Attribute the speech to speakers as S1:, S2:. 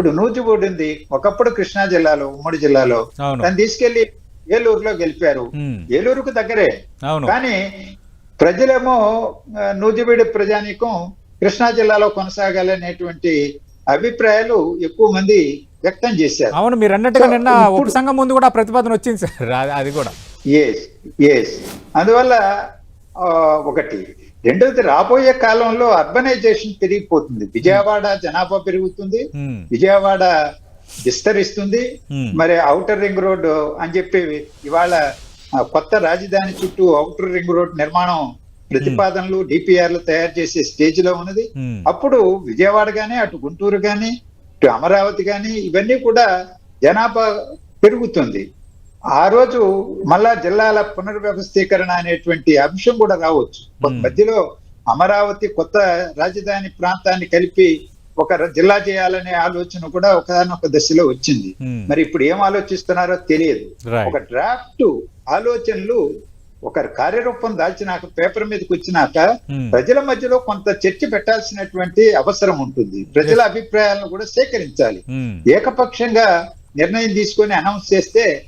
S1: ఇప్పుడు నూజివీడు ఉంది. ఒకప్పుడు కృష్ణా జిల్లాలో ఉమ్మడి జిల్లాలో దాన్ని తీసుకెళ్ళి ఏలూరులో గెలిపారు. ఏలూరుకు దగ్గరే. కానీ ప్రజలేమో ఆ, నూజివీడు ప్రజానీకం కృష్ణా జిల్లాలో కొనసాగాలనేటువంటి అభిప్రాయాలు ఎక్కువ మంది వ్యక్తం చేశారు.
S2: అవును మీరు అన్నట్టుగా నిన్న ఉపసంఘం ముందు కూడా ప్రతిపాదన వచ్చింది సార్. అది- కూడా
S1: ఎస్ ఎస్ అందువల్ల ఒకటి. రెండవది రాబోయే కాలంలో అర్బనైజేషన్ పెరిగిపోతుంది. విజయవాడ జనాభా పెరుగుతుంది.
S2: ఉమ్,
S1: విజయవాడ విస్తరిస్తుంది.
S2: ఉమ్,
S1: మరి ఔటర్ రింగ్ రోడ్ అని చెప్పి ఇవాళ కొత్త రాజధాని చుట్టూ ఔటర్ రింగ్ రోడ్ నిర్మాణం ప్రతిపాదనలు డిపిఆర్లు తయారు చేసే స్టేజ్లో ఉన్నది అప్పుడు విజయవాడ గాని అటు గుంటూరు గాని ఇటు అమరావతి గాని ఇవన్నీ కూడా జనాభా పెరుగుతుంది. ఆ రోజు మళ్ళా జిల్లాల పునర్వ్యవస్థీకరణ అనేటువంటి అంశం కూడా రావచ్చు. మధ్యలో అమరావతి కొత్త రాజధాని ప్రాంతాన్ని కలిపి ఒక జిల్లా చేయాలనే ఆలోచన కూడా ఒకనొక దశలో వచ్చింది. మరి ఇప్పుడు ఏం ఆలోచిస్తున్నారో తెలియదు. ఒక డ్రాఫ్ట్ ఆలోచనలు ఒక కార్యరూపం దాల్చినాక పేపర్ మీదకి వచ్చినాక ప్రజల మధ్యలో కొంత చర్చ పెట్టాల్సినటువంటి అవసరం ఉంటుంది. ప్రజల అభిప్రాయాలను కూడా సేకరించాలి. ఏకపక్షంగా నిర్ణయం తీసుకొని అనౌన్స్ చేస్తే